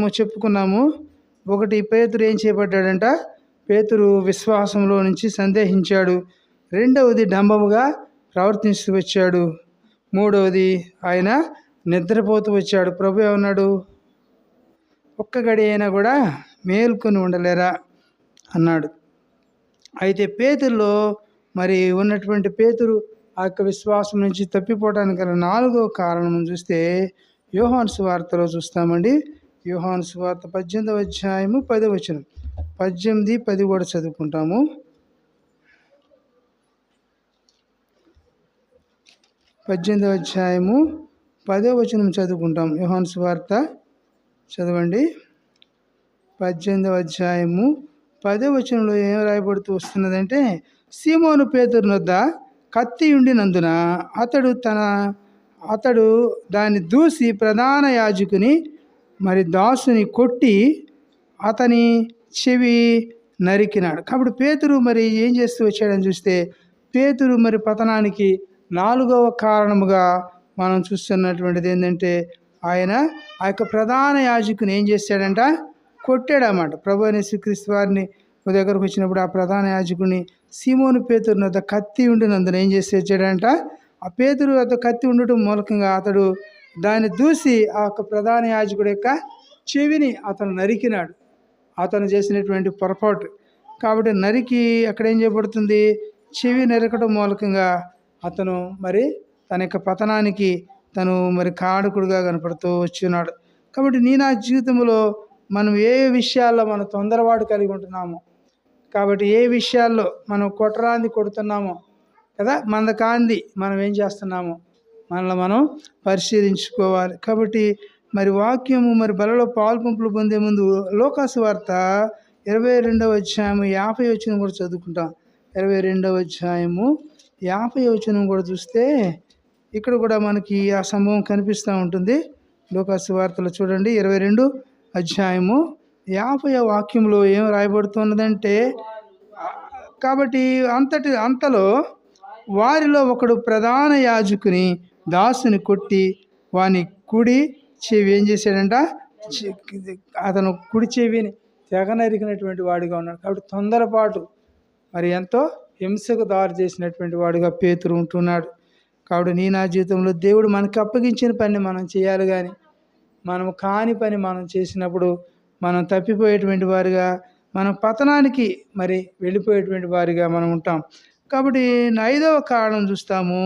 మనము చెప్పుకున్నాము. ఒకటి పేతురు ఏం చేపట్టాడంట పేతురు విశ్వాసంలో నుంచి సందేహించాడు. రెండవది డంబముగా ప్రవర్తిస్తూ వచ్చాడు. మూడవది ఆయన నిద్రపోతూ వచ్చాడు. ప్రభు ఏమన్నాడు? ఒక్క గడి అయినా కూడా మేల్కొని ఉండలేరా? అన్నాడు. అయితే పేతుల్లో మరి ఉన్నటువంటి పేతురు ఆ యొక్క విశ్వాసం నుంచి తప్పిపోవడానికి గల నాలుగో కారణం చూస్తే యోహాన్స్ వార్తలో చూస్తామండి. వ్యూహాను సువార్త పద్దెనిమిదవ అధ్యాయము పదవచనం పద్దెనిమిది పది కూడా చదువుకుంటాము. పద్దెనిమిదవ అధ్యాయము పదో వచనం చదువుకుంటాం యోహాను సువార్త చదవండి. పద్దెనిమిదవ అధ్యాయము పదో వచనంలో ఏం రాయబడుతూ వస్తున్నదంటే సీమోను పేతురు వద్ద కత్తి ఉండినందున అతడు తన అతడు దాన్ని దూసి ప్రధాన యాజకుని మరి దాసుని కొట్టి అతని చెవి నరికినాడు. కాబట్టి పేతురు మరి ఏం చేస్తూ వచ్చాడని చూస్తే పేతురు మరి పతనానికి నాలుగవ కారణముగా మనం చూస్తున్నటువంటిది ఏంటంటే ఆయన ఆ యొక్క ప్రధాన యాజకుని ఏం చేశాడంట కొట్టాడన్నమాట. ప్రభు అనే శ్రీక్రీస్తు వారిని ఒక దగ్గరకు వచ్చినప్పుడు ఆ ప్రధాన యాజకుని సీమోను పేతురు వద్ద కత్తి ఉండినందున ఏం చేసి వచ్చాడంట? ఆ పేతురు అతను కత్తి ఉండటం మూలకంగా అతడు దాన్ని దూసి ఆ యొక్క ప్రధాన యాజకుడు యొక్క చెవిని అతను నరికినాడు. అతను చేసినటువంటి పొరపాటు. కాబట్టి నరికి అక్కడ ఏం చేయబడుతుంది? చెవి నరకడం మూలకంగా అతను మరి తన యొక్క పతనానికి తను మరి కాడకుడుగా కనపడుతూ వచ్చినాడు. కాబట్టి నీ నా జీవితంలో మనం ఏ విషయాల్లో మనం తొందరపాటు కలిగి ఉంటున్నామో కాబట్టి ఏ విషయాల్లో మనం కొట్టరాంది కొడుతున్నామో కదా మందకాంది కాంది మనం ఏం చేస్తున్నామో మనల్ని మనం పరిశీలించుకోవాలి. కాబట్టి మరి వాక్యము మరి బలలో పాలు పంపులు పొందే ముందు లోకాసు వార్త ఇరవై రెండవ అధ్యాయము యాభై వచ్చిన కూడా చదువుకుంటాం. ఇరవై రెండవ అధ్యాయము యాభై వచనం కూడా చూస్తే ఇక్కడ కూడా మనకి ఆ సంభవం కనిపిస్తూ ఉంటుంది. లోకాసు వార్తలు చూడండి. ఇరవై రెండు అధ్యాయము యాభై వాక్యంలో ఏం రాయబడుతున్నదంటే కాబట్టి అంతటి అంతలో వారిలో ఒకడు ప్రధాన యాజకుని దాసుని కొట్టి వాని కుడి చెవి ఏం చేశాడంట? అతను కుడి చెవిని తెగ నరికినటువంటి వాడిగా ఉన్నాడు. కాబట్టి తొందరపాటు మరి ఎంతో హింసకు దారి చేసినటువంటి వాడిగా పేతురు ఉంటున్నాడు. కాబట్టి నీ నా జీవితంలో దేవుడు మనకు అప్పగించిన పని మనం చేయాలి కానీ మనం కాని పని మనం చేసినప్పుడు మనం తప్పిపోయేటువంటి వారిగా మనం పతనానికి మరి వెళ్ళిపోయేటువంటి వారిగా మనం ఉంటాం. కాబట్టి ఐదవ కారణం చూస్తాము.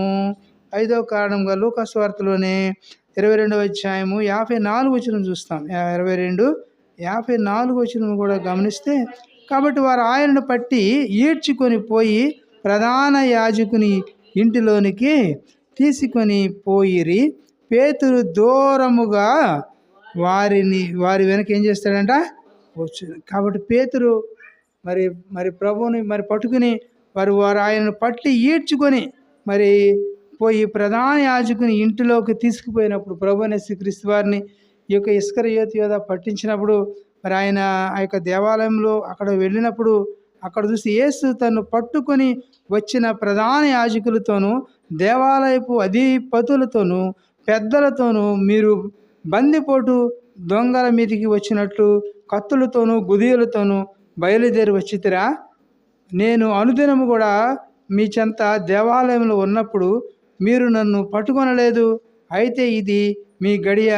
ఐదవ కారణంగా లూకాస్వార్తలోనే ఇరవై రెండవ అధ్యాయము యాభై నాలుగు వచ్చిన చూస్తాం. ఇరవై రెండు యాభై నాలుగు వచ్చిన కూడా గమనిస్తే కాబట్టి వారు ఆయనను పట్టి ఈడ్చుకొని పోయి ప్రధాన యాజకుని ఇంటిలోనికి తీసుకొని పోయిరి. పేతురు దూరముగా వారిని వారి వెనక ఏం చేస్తాడంట? వచ్చు కాబట్టి పేతురు మరి మరి ప్రభువుని మరి పట్టుకుని వారు వారు ఆయనను పట్టి ఈడ్చుకొని మరి పోయి ప్రధాన యాజకుని ఇంటిలోకి తీసుకుపోయినప్పుడు ప్రభు అనే శ్రీక్రీస్తు వారిని ఈ యొక్క ఇస్కర యోధ పట్టించినప్పుడు మరి ఆయన ఆ యొక్క దేవాలయంలో అక్కడ వెళ్ళినప్పుడు అక్కడ చూసి యేసు తను పట్టుకొని వచ్చిన ప్రధాన యాజకులతోనూ దేవాలయపు అధిపతులతోనూ పెద్దలతోనూ మీరు బందిపోటు దొంగల మీదికి వచ్చినట్లు కత్తులతోనూ గుదియలతోనూ బయలుదేరి వచ్చితిరా? నేను అనుదినము కూడా మీ చెంత దేవాలయంలో ఉన్నప్పుడు మీరు నన్ను పట్టుకొనలేదు. అయితే ఇది మీ గడియ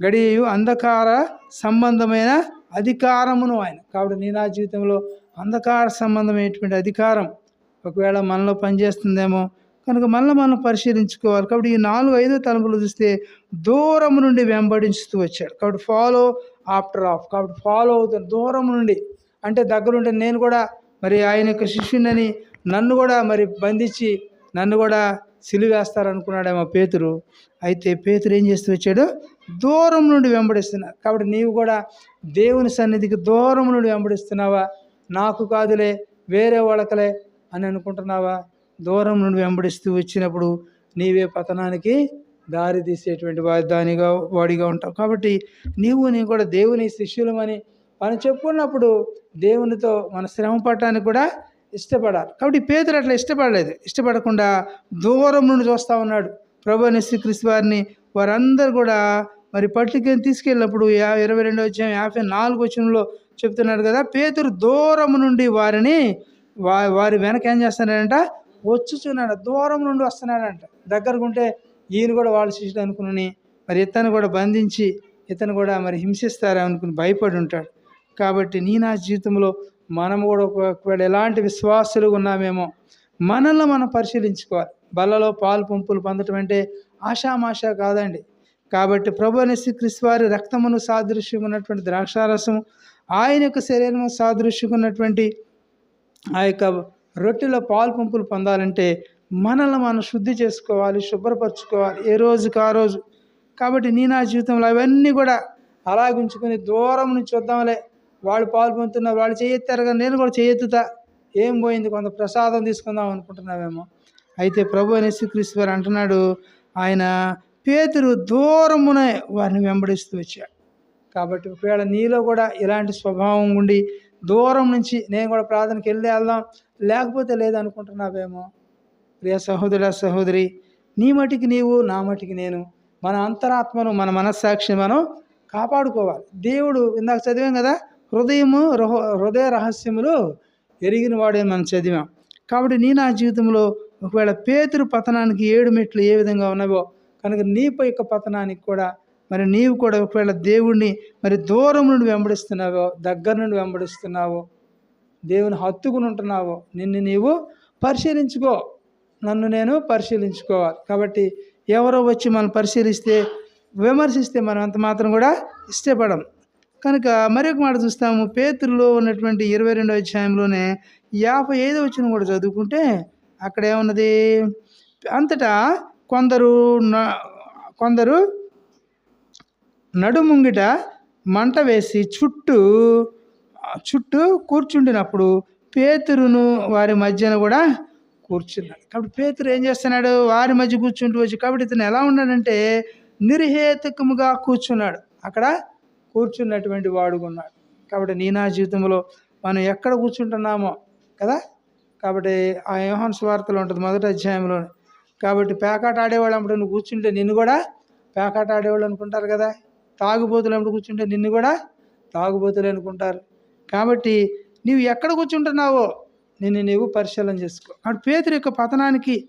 గడియు అంధకార సంబంధమైన అధికారమును ఆయన. కాబట్టి నీ నా జీవితంలో అంధకార సంబంధమైనటువంటి అధికారం ఒకవేళ మనలో పనిచేస్తుందేమో కనుక మనలో మనం పరిశీలించుకోవాలి. కాబట్టి ఈ నాలుగు ఐదు తలంపులు చూస్తే దూరం నుండి వెంబడించుతూ వచ్చాడు. కాబట్టి ఫాలో ఆఫ్టర్ ఆఫ్ కాబట్టి ఫాలో అవుతాడు దూరం నుండి. అంటే దగ్గరుంటే నేను కూడా మరి ఆయన యొక్క శిష్యునని నన్ను కూడా మరి బంధించి నన్ను కూడా సిలివేస్తారనుకున్నాడేమో పేతురు. అయితే పేతురు ఏం చేస్తూ వచ్చాడు? దూరం నుండి వెంబడిస్తున్నాడు కాబట్టి నీవు కూడా దేవుని సన్నిధికి దూరం నుండి వెంబడిస్తున్నావా? నాకు కాదులే వేరే వాళ్ళకలే అని అనుకుంటున్నావా? దూరం నుండి వెంబడిస్తూ వచ్చినప్పుడు నీవే పతనానికి దారి తీసేటువంటి దానిగా వాడిగా ఉంటావు. కాబట్టి నీవు నీ కూడా దేవుని శిష్యులమని మనం చెప్పుకున్నప్పుడు దేవునితో మన శ్రమ పడటానికి కూడా ఇష్టపడాలి. కాబట్టి పేదలు అట్లా ఇష్టపడలేదు. ఇష్టపడకుండా దూరం నుండి చూస్తూ ఉన్నాడు. ప్రభు అని శ్రీకృష్ణ వారిని వారందరూ కూడా మరి పట్టికని తీసుకెళ్ళినప్పుడు యా ఇరవై రెండో వచ్చాం యాభై నాలుగు వచనంలో చెప్తున్నాడు కదా పేతురు దూరం నుండి వారిని వా వారి వెనక ఏం చేస్తున్నాడంట? వచ్చుచున్నాడు. దూరం నుండి వస్తున్నాడంట. దగ్గరకు ఉంటే ఈయన కూడా వాళ్ళ శిష్యుడు అనుకుని మరి ఇతను కూడా బంధించి ఇతను కూడా మరి హింసిస్తారనుకుని భయపడి ఉంటాడు. కాబట్టి నీ నా జీవితంలో మనము కూడా ఒక- ఒకవేళ ఎలాంటి విశ్వాసులు ఉన్నామేమో మనల్ని మనం పరిశీలించుకోవాలి. బలలో పాలు పంపులు పొందటం అంటే ఆషామాషా కాదండి. కాబట్టి ప్రభు అనేసి శ్రీక్రీస్తు వారి రక్తమును సాదృశ్యం ఉన్నటువంటి ద్రాక్షారసము ఆయన యొక్క శరీరము సాదృశ్యం ఉన్నటువంటి ఆ యొక్క రొట్టెలో పాలు పంపులు పొందాలంటే మనల్ని మనం శుద్ధి చేసుకోవాలి శుభ్రపరచుకోవాలి ఏ రోజుకి ఆ రోజు. కాబట్టి నీ నా జీవితంలో అవన్నీ కూడా అలాగుంచుకొని దూరం నుంచి చూద్దాంలే వాళ్ళు పాలు పొందుతున్నారు వాళ్ళు చేయెత్తారు కానీ నేను కూడా చేయెత్తుతా. ఏం పోయింది? కొంత ప్రసాదం తీసుకుందాం అనుకుంటున్నావేమో. అయితే ప్రభు అనే శ్రీక్రీస్తు వారు అంటున్నాడు ఆయన పేతురు దూరమునే వారిని వెంబడిస్తూ వచ్చాడు. కాబట్టి ఒకవేళ నీలో కూడా ఇలాంటి స్వభావం ఉండి దూరం నుంచి నేను కూడా ప్రార్థనకి వెళ్ళి వెళ్దాం లేకపోతే లేదనుకుంటున్నావేమో. ప్రియ సహోదర సహోదరి నీ మటికి నీవు నా మటికి నేను మన అంతరాత్మను మన మనస్సాక్షిని మనం కాపాడుకోవాలి. దేవుడు ఇందాక చదివాం కదా హృదయము హృదయ రహస్యములు ఎరిగిన వాడే మనం చదివాం. కాబట్టి నీ నా జీవితంలో ఒకవేళ పేతురు పతనానికి ఏడు మెట్లు ఏ విధంగా ఉన్నావో కనుక నీ యొక్క పతనానికి కూడా మరి నీవు కూడా ఒకవేళ దేవుణ్ణి మరి దూరం నుండి వెంబడిస్తున్నావో దగ్గర నుండి వెంబడిస్తున్నావో దేవుని హత్తుకుని ఉంటున్నావో నిన్ను నీవు పరిశీలించుకో. నన్ను నేను పరిశీలించుకోవాలి. కాబట్టి ఎవరో వచ్చి మనం పరిశీలిస్తే విమర్శిస్తే మనం అంత మాత్రం కూడా ఇష్టపడం. కనుక మరొక మాట చూస్తాము. పేతురులో ఉన్నటువంటి ఇరవై రెండో అధ్యాయంలోనే యాభై ఐదో వచ్చిన కూడా చదువుకుంటే అక్కడ ఏమున్నది? అంతటా కొందరు న- కొందరు నడుముంగిట మంట వేసి చుట్టూ చుట్టూ కూర్చుండినప్పుడు పేతురును వారి మధ్యన కూడా కూర్చున్నాడు. కాబట్టి పేతురు ఏం చేస్తున్నాడు? వారి మధ్య కూర్చుంటూ వచ్చి కాబట్టి ఇతను ఎలా ఉన్నాడంటే నిర్హేతుకముగా కూర్చున్నాడు. అక్కడ కూర్చున్నటువంటి వాడుగా ఉన్నాడు కాబట్టి నీ నా జీవితంలో మనం ఎక్కడ కూర్చుంటున్నామో కదా? కాబట్టి ఆ యోహన్ స్వార్థలో ఉంటుంది మొదటి అధ్యాయంలో. కాబట్టి పేకాట ఆడేవాళ్ళు అప్పుడు నువ్వు కూర్చుంటే నిన్ను కూడా పేకాట ఆడేవాళ్ళు అనుకుంటారు కదా? తాగుబోతులు అప్పుడు కూర్చుంటే నిన్ను కూడా తాగుబోతులు అనుకుంటారు. కాబట్టి నీవు ఎక్కడ కూర్చుంటున్నావో నిన్ను నీవు పరిశీలన చేసుకో. అటు పేతురు యొక్క పతనానికి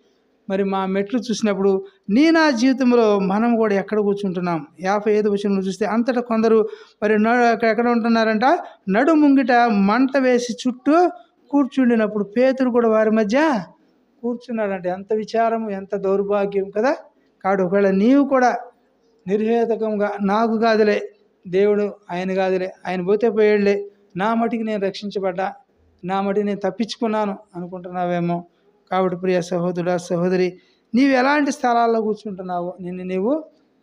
మరి మా మెట్లు చూసినప్పుడు నీ నా జీవితంలో మనం కూడా ఎక్కడ కూర్చుంటున్నాం? యాభై ఐదు విషయంలో చూస్తే అంతటా కొందరు మరి ఎక్కడ ఉంటున్నారంట? నడు ముంగిట మంట వేసి చుట్టూ కూర్చుండినప్పుడు పేతురు కూడా వారి మధ్య కూర్చున్నాడంటే. ఎంత విచారము ఎంత దౌర్భాగ్యం కదా? కాడు ఒకవేళ నీవు కూడా నిర్హేతకంగా నాకు కాదులే దేవుడు ఆయన కాదులే ఆయన పోతే పోయాడులే నా మటికి నేను రక్షించబడ్డా నా మటికి నేను తప్పించుకున్నాను అనుకుంటున్నావేమో? కాబట్టి ప్రియ సహోదరుడా సహోదరి నీవు ఎలాంటి స్థలాల్లో కూర్చుంటున్నావో నిన్ను నీవు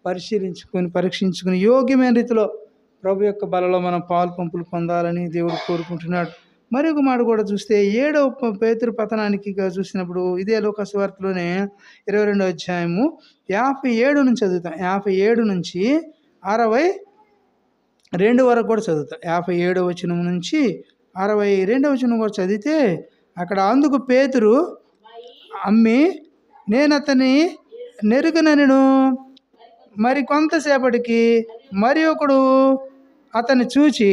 పరిశీలించుకొని పరీక్షించుకుని యోగ్యమైన రీతిలో ప్రభు యొక్క బలలో మనం పాలు పంపులు పొందాలని దేవుడు కోరుకుంటున్నాడు. మరొక మాట కూడా చూస్తే ఏడవ పేతురు పతనానికి చూసినప్పుడు ఇదే లోకస్వార్తలోనే ఇరవై రెండో అధ్యాయము యాభై ఏడు నుంచి చదువుతాం. యాభై ఏడు నుంచి అరవై రెండు వరకు కూడా చదువుతాం. యాభై ఏడవ వచనం నుంచి అరవై రెండవ వచనం కూడా చదివితే అక్కడ అందుకు పేతురు అమ్మి నేను అతని నెరుగనను మరి కొంతసేపటికి మరి ఒకడు అతన్ని చూచి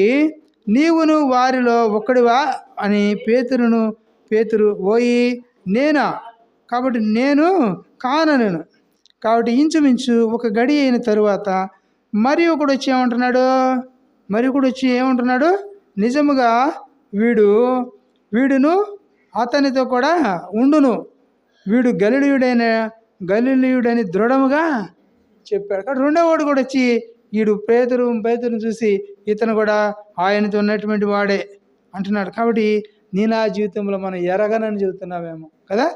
నీవును వారిలో ఒకడివా? అని పేతురును పేతురు ఓయి నేనా? కాబట్టి నేను కానను కాబట్టి ఇంచుమించు ఒక గడి అయిన తరువాత మరి ఒకడు వచ్చి ఏమంటున్నాడు? మరి ఒకడు వచ్చి ఏమంటున్నాడు? నిజముగా వీడు వీడును అతనితో కూడా ఉండును. వీడు గలిలీయుడైన గలిలియుడని దృఢముగా చెప్పాడు. కాబట్టి రెండోవాడు కూడా వచ్చి వీడు పేదరు పేతురుని చూసి ఇతను కూడా ఆయనతో ఉన్నటువంటి వాడే అంటున్నాడు. కాబట్టి నీ నా జీవితంలో మనం ఎరగనని చెబుతున్నావేమో కదా?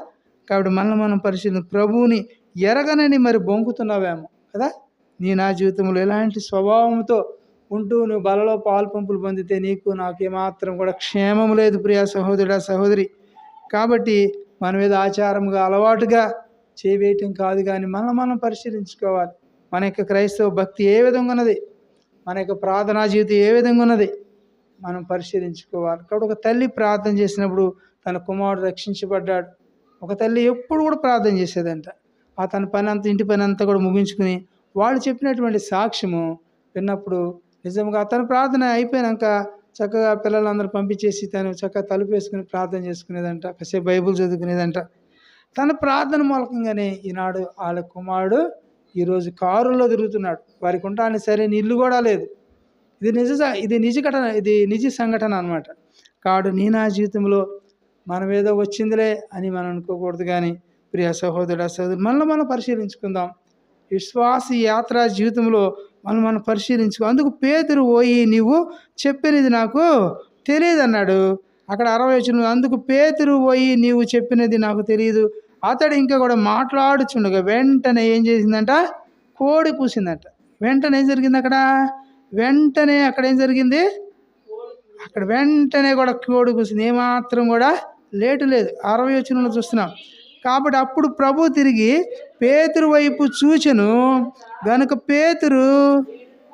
కాబట్టి మనల్ని మనం పరిశీలన ప్రభువుని ఎరగనని మరి బొంకుతున్నావేమో కదా? నీ నా జీవితంలో ఎలాంటి స్వభావంతో ఉంటూ నువ్వు బలలో పాలు పంపులు పొందితే నీకు నాకు ఏమాత్రం కూడా క్షేమం లేదు ప్రియా సహోదరుడా సహోదరి. కాబట్టి మన మీద ఆచారంగా అలవాటుగా చేయవేయటం కాదు కానీ మనం మనం పరిశీలించుకోవాలి. మన యొక్క క్రైస్తవ భక్తి ఏ విధంగా ఉన్నది? మన యొక్క ప్రార్థనా జీవితం ఏ విధంగా ఉన్నది? మనం పరిశీలించుకోవాలి. కాబట్టి ఒక తల్లి ప్రార్థన చేసినప్పుడు తన కుమారుడు రక్షించబడ్డాడు. ఒక తల్లి ఎప్పుడు కూడా ప్రార్థన చేసేదంట. ఆ తన పని అంతా ఇంటి పని అంతా కూడా ముగించుకుని వాళ్ళు చెప్పినటువంటి సాక్ష్యము విన్నప్పుడు నిజంగా తన ప్రార్థన అయిపోయినాక చక్కగా పిల్లలందరూ పంపించేసి తను చక్కగా తలుపు వేసుకుని ప్రార్థన చేసుకునేదంట కాసేపు బైబుల్ చదువుకునేదంట. తన ప్రార్థన మూలకంగానే ఈనాడు వాళ్ళ కుమారుడు ఈరోజు కారులో తిరుగుతున్నాడు. వారికి ఉంటాను సరైన ఇల్లు కూడా లేదు. ఇది నిజ ఇది నిజ ఘటన ఇది నిజ సంఘటన అనమాట కాడు నీ నా జీవితంలో మనం ఏదో వచ్చిందిలే అని మనం అనుకోకూడదు కానీ ప్రియ సహోదరుడు సహోదరు మనలో మనం పరిశీలించుకుందాం. విశ్వాస యాత్ర జీవితంలో మనం మనం పరిశీలించుకో. అందుకు పేదరు పోయి నీవు చెప్పినది నాకు తెలియదు అన్నాడు అక్కడ అరవై వచ్చిన అందుకు పేతురు పోయి నీవు చెప్పినది నాకు తెలియదు. అతడు ఇంకా కూడా మాట్లాడుచుండగా వెంటనే ఏం చేసిందంట? కోడి పూసిందంట. వెంటనే ఏం జరిగింది అక్కడ? వెంటనే అక్కడ ఏం జరిగింది? అక్కడ వెంటనే కూడా కోడి కూసింది ఏమాత్రం కూడా లేటు లేదు. అరవై వచ్చిన చూస్తున్నాం. కాబట్టి అప్పుడు ప్రభు తిరిగి పేతురు వైపు చూచెను. గనుక పేతురు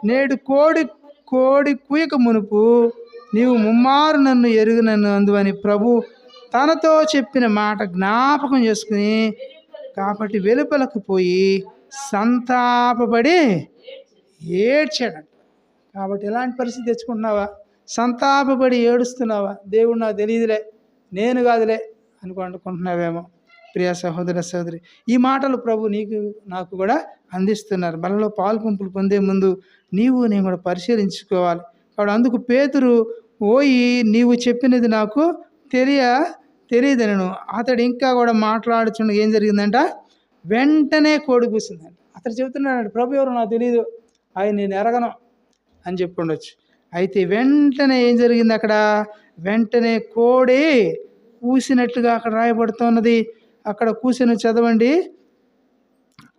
నేడు కోడి కోడి కుయక మునుపు నీవు ముమ్మారు నన్ను ఎరుగునన్ను అందువని ప్రభు తనతో చెప్పిన మాట జ్ఞాపకం చేసుకుని కాబట్టి వెలుపలకు పోయి సంతాపపడి ఏడ్చాడంట. కాబట్టి ఎలాంటి పరిస్థితి తెచ్చుకుంటున్నావా? సంతాపపడి ఏడుస్తున్నావా? దేవుడు నాకు తెలియదులే నేను కాదులే అనుకో అనుకుంటున్నావేమో. ప్రియ సహోదర సహోదరి ఈ మాటలు ప్రభు నీకు నాకు కూడా అందిస్తున్నారు. బలలో పాలు పంపులు పొందే ముందు నీవు నేను కూడా పరిశీలించుకోవాలి. కాబట్టి అందుకు పేతురు పోయి నీవు చెప్పినది నాకు తెలియ తెలియదనను. అతడు ఇంకా కూడా మాట్లాడుచుండగా ఏం జరిగిందంట? వెంటనే కోడి కూసిందంట అతడు చెబుతున్నాడు ప్రభు ఎవరు నాకు తెలియదు ఆయన నేను ఎరగను అని చెప్పి అయితే వెంటనే ఏం జరిగింది అక్కడ? వెంటనే కోడి కూసినట్లుగా అక్కడ రాయబడుతున్నది. అక్కడ కూర్చొని చదవండి.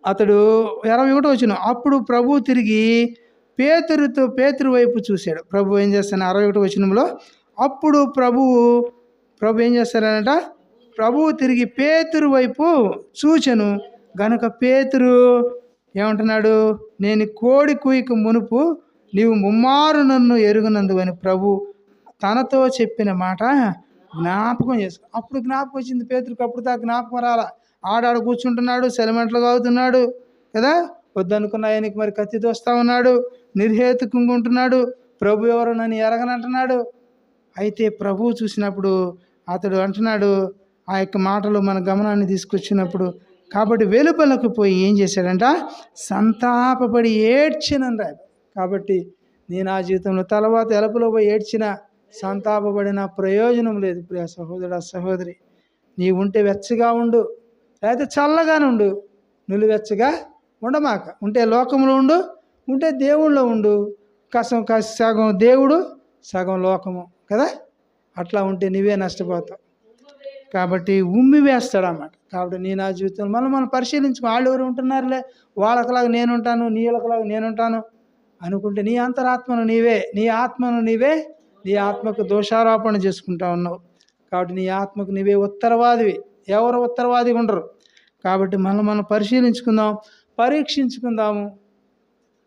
అతడు ఇరవై ఒకటో వచ్చిన అప్పుడు ప్రభు తిరిగి పేతురుతో పేతురు వైపు చూశాడు. ప్రభు ఏం చేస్తాను అరవై ఒకటో వచనంలో అప్పుడు ప్రభువు ప్రభు ఏం చేస్తారనట ప్రభువు తిరిగి పేతురు వైపు చూచెను. గనుక పేతురు ఏమంటున్నాడు? నేను కోడి కుయికి మునుపు నీవు ముమ్మారు నన్ను ఎరుగునందువని. ప్రభు తనతో చెప్పిన మాట జ్ఞాపకం చేసుకో అప్పుడు జ్ఞాపకం వచ్చింది పేతుడికి అప్పుడు ఆ జ్ఞాపకం రాల. ఆడాడ కూర్చుంటున్నాడు సెలమెంట్లు అవుతున్నాడు కదా? వద్దనుకున్న ఆయనకి మరి కత్తి దోస్తా ఉన్నాడు నిర్హేతుకంగా ఉంటున్నాడు ప్రభు ఎవరు నన్ను ఎరగనంటున్నాడు. అయితే ప్రభువు చూసినప్పుడు అతడు అంటున్నాడు ఆ యొక్క మాటలు మన గమనాన్ని తీసుకొచ్చినప్పుడు కాబట్టి వెలుపలకు పోయి ఏం చేశాడంట? సంతాపపడి ఏడ్చినని కాబట్టి నేను ఆ జీవితంలో తర్వాత ఎలుపులో పోయి ఏడ్చిన సంతాపబడిన ప్రయోజనం లేదు ప్రియ సహోదరుడు సహోదరి. నీవు ఉంటే వెచ్చగా ఉండు లేకపోతే చల్లగానే ఉండు నులివెచ్చగా ఉండమాక. ఉంటే లోకంలో ఉండు ఉంటే దేవుళ్ళో ఉండు. కసం కస సగం దేవుడు సగం లోకము కదా? అట్లా ఉంటే నువ్వే నష్టపోతావు. కాబట్టి ఉమ్మి వేస్తాడు అన్నమాట కాబట్టి నీ నా జీవితంలో మనం మనం పరిశీలించుకో. వాళ్ళు ఎవరు ఉంటున్నారులే? వాళ్ళకలాగా నేను ఉంటాను నీళ్ళకలాగా నేను ఉంటాను అనుకుంటే నీ అంతరాత్మను నీవే నీ ఆత్మను నీవే నీ ఆత్మకు దోషారోపణ చేసుకుంటా ఉన్నావు. కాబట్టి నీ ఆత్మకు నీవే ఉత్తరవాదివి. ఎవరు ఉత్తరవాదిగా ఉండరు. కాబట్టి మనం మనం పరిశీలించుకుందాం పరీక్షించుకుందాము.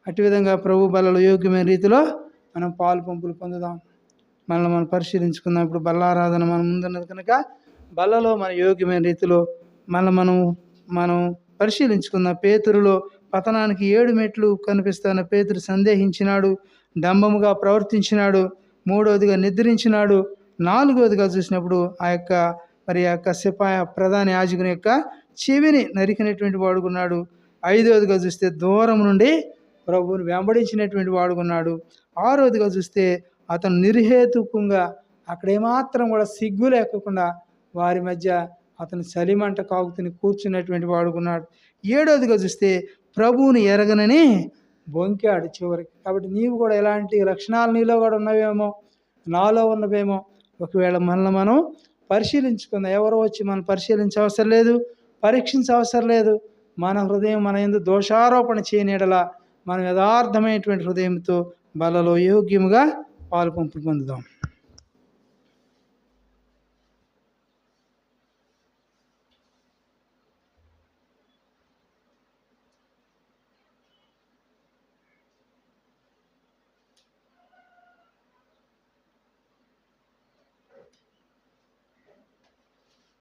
అటు విధంగా ప్రభు బలలో యోగ్యమైన రీతిలో మనం పాలు పంపులు పొందుదాం. మనల్ని మనం పరిశీలించుకుందాం. ఇప్పుడు బల్లారాధన మన ముందున్నది కనుక బల్లలో మన యోగ్యమైన రీతిలో మనల్ని మనం మనం పరిశీలించుకుందాం. పేతురులో పతనానికి ఏడు మెట్లు కనిపిస్తున్న పేతురు సందేహించినాడు డంబముగా ప్రవర్తించినాడు. మూడవదిగా నిద్రించినాడు. నాలుగవదిగా చూసినప్పుడు ఆ యొక్క మరి ఆ యొక్క సిపాయ ప్రధాన యాజకుని యొక్క చెవిని నరికినటువంటి వాడుకున్నాడు. ఐదవదిగా చూస్తే దూరం నుండి ప్రభువుని వెంబడించినటువంటి వాడుకున్నాడు. ఆరోదిగా చూస్తే అతను నిర్హేతుకంగా అక్కడేమాత్రం కూడా సిగ్గు లేకుండా వారి మధ్య అతను చలిమంట కాగుతుని కూర్చున్నటువంటి వాడుకున్నాడు. ఏడవదిగా చూస్తే ప్రభువుని ఎరగనని బొంకాడు చివరికి కాబట్టి నీవు కూడా ఎలాంటి లక్షణాలు నీలో కూడా ఉన్నవేమో నాలో ఉన్నవేమో ఒకవేళ మనల్ని మనం పరిశీలించుకుందాం. ఎవరో వచ్చి మనం పరిశీలించే అవసరం లేదు పరీక్షించే అవసరం లేదు. మన హృదయం మన ఎందు దోషారోపణ చేయనీడలా మనం యథార్థమైనటువంటి హృదయంతో బలలో యోగ్యముగా పాలు పంపులు పొందుదాం.